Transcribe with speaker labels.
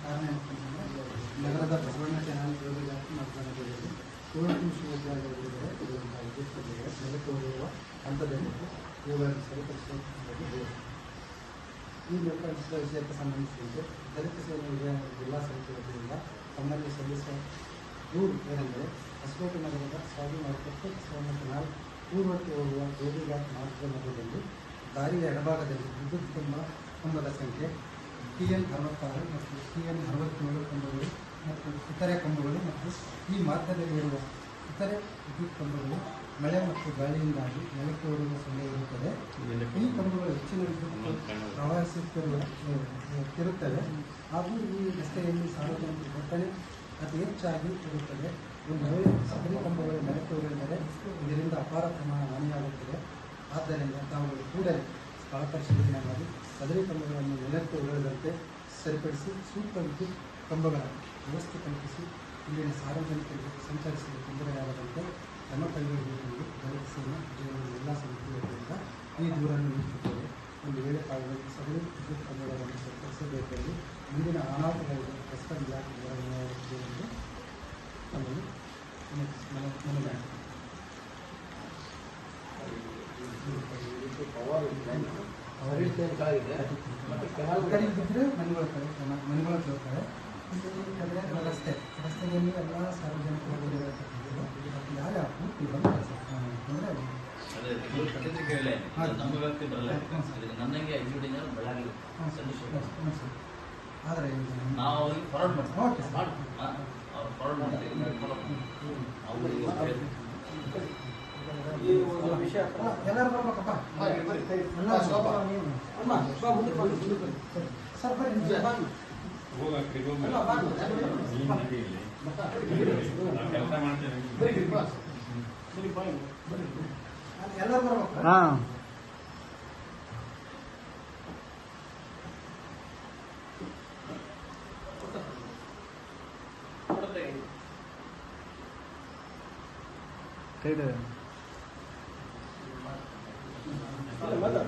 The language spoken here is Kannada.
Speaker 1: ಕಾರಣ ನಗರದ ಬಸವಣ್ಣ ಚಾನಲ್ ಯೋಗ ಜಾತಿ ಮಾತನಾಡಿದಲ್ಲಿ ಕೋವಿಡ್ ವಿಶ್ವವಿದ್ಯಾಲಯಗಳಿದ್ದಾರೆ ಇದರಿಂದ ಉದ್ದೇಶದೊಂದಿಗೆ ನೆಲೆತೋರಿರುವ ಹಂತದಲ್ಲಿ ಇವುಗಳನ್ನು ಸರಿಪಡಿಸುವ ಈ ನಿರ್ಕಳಿಸಿದ ವಿಷಯಕ್ಕೆ ಸಂಬಂಧಿಸಿದಂತೆ ದಲಿತ ಸೇನೆ ಜಿಲ್ಲಾ ಸಮಿತಿ ವತಿಯಿಂದ ತಮ್ಮಲ್ಲಿ ಸಲ್ಲಿಸುವ ದೂರು ಏನೆಂದರೆ ಹೊಸಕೋಟೆ ನಗರದ ಸ್ವಾಮಿ ಮಾರುಕಟ್ಟೆ ಸ್ವಾಮಿ ಕೆನಾಲ್ ಪೂರ್ವಕ್ಕೆ ಹೋಗುವ ಗೋಬಿಘಾಟ್ ಮಾರ್ಗದ ಮಧ್ಯದಲ್ಲಿ ದಾರಿಯ ಎಡಭಾಗದಲ್ಲಿ ವಿದ್ಯುತ್ ಕಂಬ ಕಂಬದ ಸಂಖ್ಯೆ ಟಿ ಎನ್ ಅರವತ್ತಾರು ಮತ್ತು ಟಿ ಎನ್ ಅರವತ್ತೇಳು ಕಂಬಗಳು ಮತ್ತು ಇತರೆ ಕಂಬಗಳು ಮತ್ತು ಈ ಮಾರ್ಗದಲ್ಲಿರುವ ಇತರೆ ವಿದ್ಯುತ್ ಕಂಬಗಳು ಮಳೆ ಮತ್ತು ಗಾಳಿಯಿಂದಾಗಿ ನೆಲಕ್ಕೆ ಓಡುವ ಸಮಯ ಇರುತ್ತದೆ. ಈ ಕಂಬಗಳು ಹೆಚ್ಚಿನ ಪ್ರವಹಿಸುತ್ತಿರುವ ತಿರುತ್ತವೆ ಹಾಗೂ ಈ ರಸ್ತೆಯಲ್ಲಿ ಸಾರ್ವಜನಿಕ ದಟ್ಟಣೆ ಅತಿ ಹೆಚ್ಚಾಗಿ ಇರುತ್ತದೆ. ಒಂದು ಸಗಣಿ ಕಂಬಗಳು ನೆಲಕ್ಕೆ ಉರುಳಿದರೆ ಇದರಿಂದ ಅಪಾರ ಪ್ರಮಾಣ ಹಾನಿಯಾಗುತ್ತದೆ. ಆದ್ದರಿಂದ ತಾವು ಕೂಡಲೇ ಸ್ಥಳ ಪರಿಶೀಲನೆ ಮಾಡಿ ಸದರಿ ಕಂಬಗಳನ್ನು ನೆಲಕ್ಕೆ ಉರುಳದಂತೆ ಸರಿಪಡಿಸಿ ಸೂಕ್ತ ವಿದ್ಯುತ್ ಕಂಬಗಳ ವ್ಯವಸ್ಥೆ ಕಲ್ಪಿಸಿ ಇಲ್ಲಿನ ಸಾರ್ವಜನಿಕರಿಗೆ ಸಂಚರಿಸಲು ತೊಂದರೆಯಾಗದಂತೆ ಕ್ರಮ ಕೈಗೊಳ್ಳಬೇಕೆಂದು ದಲಿತ ಜೀವನದ ಎಲ್ಲ ಸಮಿತಿಗಳಿಂದ ಸಮಿತಿ ಈ ದೂರನ್ನು ನೀಡುತ್ತಿದ್ದೇವೆ. ಒಂದು ವೇಳೆ ಕಾಲದಲ್ಲಿ ಸದರಿ ವಿದ್ಯುತ್ ಕಂಬಗಳನ್ನು ಸರಿಪಡಿಸಬೇಕೆಂದು ಮುಂದಿನ ಅನಾಹುತಗಳಿಗೆ ಕಷ್ಟ ಇಲಾಖೆ ವಿವರಣೆಯಾಗುತ್ತದೆ ಎಂದು ನಮ್ಮಲ್ಲಿ ವಿನಂತಿಸಿ- ಮನ- ಮನವಿ ಕಡೆಗೆ ಬಿದ್ದರೆ ಮನೆಗಳ ಕಡೆ ಮನೆಗಳ ಇಲ್ಲಿ ಕಡೆ ರಸ್ತೆ ರಸ್ತೆಯಲ್ಲಿ ಎಲ್ಲ ಸಾರ್ವಜನಿಕರು ಯಾರು ಆದರೆ
Speaker 2: ನಾವು ಫಾರ್ವರ್ಡ್ ಮಾಡ್ತೀವಿ ಫಾರ್ವರ್ಡ್ ಮಾಡ್ತೀವಿ ಅವ್ರಿಗೆ ಹೇಳ್ತೀವಿ.
Speaker 1: ಎಲ್ಲರೂ ಬರ್ಬೇಕಪ್ಪ ಎಲ್ಲ ಅಮ್ಮ ಬಾ ಮುಂದಕ್ಕೆ ಬನ್ನಿ ಮುಂದಕ್ಕೆ ಬನ್ನಿ ಸರ್ ಬರ್ರಿ ಬನ್ನಿ ಅಲ್ಲ, ಬಾ. ಎಲ್ಲರೂ ಬರ್ಬೇಕು
Speaker 3: ಹಾಂ ಸೈಡ್
Speaker 1: Gracias.